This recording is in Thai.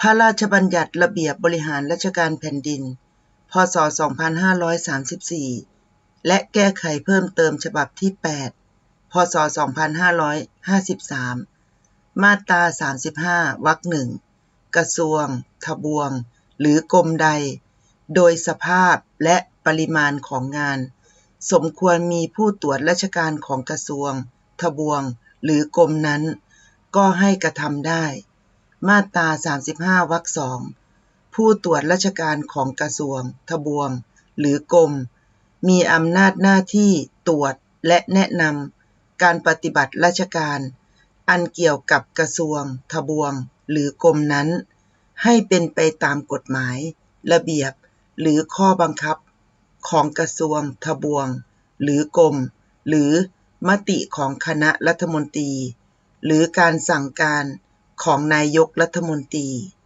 พระราชบัญญัติระเบียบบริหารราชการแผ่นดิน พ.ศ.2534 และแก้ไขเพิ่มเติมฉบับที่ 8 พ.ศ.2553 มาตรา 35 วรรคหนึ่ง กระทรวง ทบวง หรือกรมใด โดยสภาพและปริมาณของงาน สมควรมีผู้ตรวจราชการของกระทรวง ทบวง หรือกรมนั้น ก็ให้กระทำได้ มาตรา35วรรคสองผู้ตรวจราชการของกระทรวง ทบวง หรือกรม มีอำนาจหน้าที่ตรวจและแนะนำการปฏิบัติราชการ อันเกี่ยวกับกระทรวง ทบวง หรือกรมนั้น ให้เป็นไปตามกฎหมาย ระเบียบ หรือข้อบังคับ ของกระทรวง ทบวง หรือกรม หรือมติของคณะรัฐมนตรี หรือการสั่งการ ของนายกรัฐมนตรี